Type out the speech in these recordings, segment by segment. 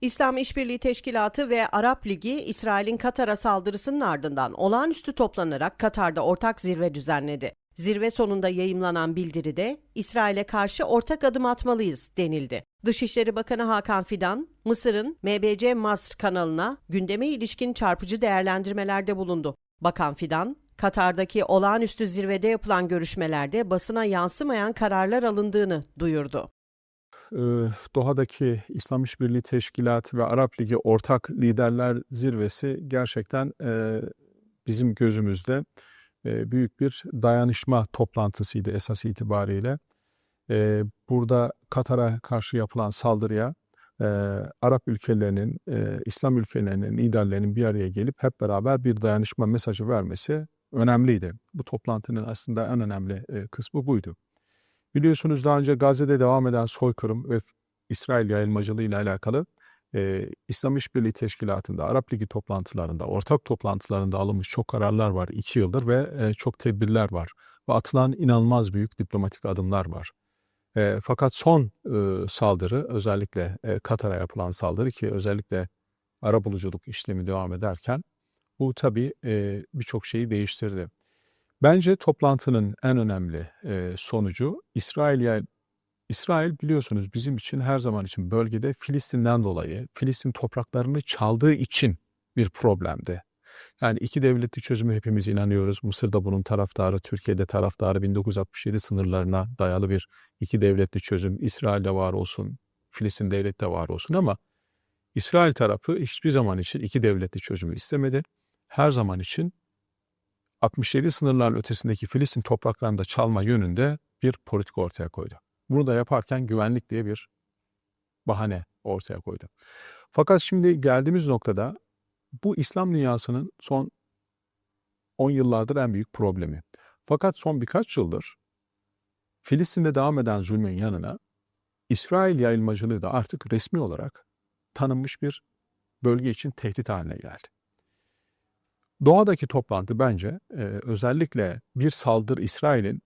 İslam İşbirliği Teşkilatı ve Arap Ligi, İsrail'in Katar'a saldırısının ardından olağanüstü toplanarak Katar'da ortak zirve düzenledi. Zirve sonunda yayımlanan bildiride İsrail'e karşı ortak adım atmalıyız denildi. Dışişleri Bakanı Hakan Fidan, Mısır'ın MBC Masr kanalına gündeme ilişkin çarpıcı değerlendirmelerde bulundu. Bakan Fidan, Katar'daki olağanüstü zirvede yapılan görüşmelerde basına yansımayan kararlar alındığını duyurdu. Ee, Doha'daki İslam İşbirliği Teşkilatı ve Arap Ligi Ortak Liderler Zirvesi gerçekten e, bizim gözümüzde e, büyük bir dayanışma toplantısıydı esas itibariyle. E, Burada Katar'a karşı yapılan saldırıya Arap ülkelerinin, İslam ülkelerinin liderlerinin bir araya gelip hep beraber bir dayanışma mesajı vermesi önemliydi. Bu toplantının aslında en önemli kısmı buydu. Biliyorsunuz daha önce Gazze'de devam eden soykırım ve İsrail yayılmacılığı ile alakalı e, İslam İşbirliği Teşkilatı'nda, Arap Ligi toplantılarında, ortak toplantılarında alınmış çok kararlar var iki yıldır ve e, çok tedbirler var. Ve atılan inanılmaz büyük diplomatik adımlar var. E, fakat son e, saldırı özellikle e, Katar'a yapılan saldırı ki özellikle arabuluculuk işlemi devam ederken bu tabii e, birçok şeyi değiştirdi. Bence toplantının en önemli e, sonucu İsrail İsrail biliyorsunuz bizim için her zaman için bölgede Filistin'den dolayı Filistin topraklarını çaldığı için bir problemdi. Yani iki devletli çözümü hepimiz inanıyoruz. Mısır'da bunun taraftarı, Türkiye'de taraftarı 1967 sınırlarına dayalı bir iki devletli çözüm. İsrail'de var olsun, Filistin devlette var olsun ama İsrail tarafı hiçbir zaman için iki devletli çözümü istemedi. Her zaman için 67 sınırların ötesindeki Filistin topraklarında çalma yönünde bir politika ortaya koydu. Bunu da yaparken güvenlik diye bir bahane ortaya koydu. Fakat şimdi geldiğimiz noktada bu İslam dünyasının son 10 yıllardır en büyük problemi. Fakat son birkaç yıldır Filistin'de devam eden zulmün yanına İsrail yayılmacılığı da artık resmi olarak tanınmış bir bölge için tehdit haline geldi. Doğadaki toplantı bence e, özellikle bir saldırı İsrail'in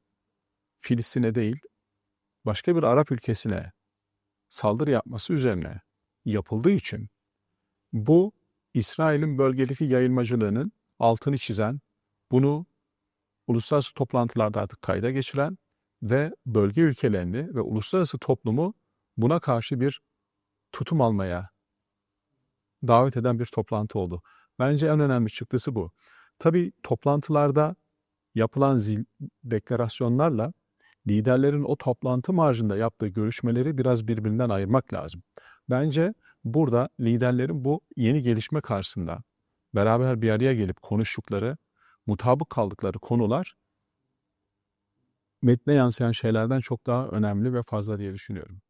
Filistin'e değil başka bir Arap ülkesine saldırı yapması üzerine yapıldığı için bu İsrail'in bölgedeki yayılmacılığının altını çizen, bunu uluslararası toplantılarda artık kayda geçiren ve bölge ülkelerini ve uluslararası toplumu buna karşı bir tutum almaya davet eden bir toplantı oldu. Bence en önemli çıktısı bu. Tabii toplantılarda yapılan zil, deklarasyonlarla liderlerin o toplantı marjında yaptığı görüşmeleri biraz birbirinden ayırmak lazım. Bence burada liderlerin bu yeni gelişme karşısında beraber bir araya gelip konuştukları, mutabık kaldıkları konular metne yansıyan şeylerden çok daha önemli ve fazla diye düşünüyorum.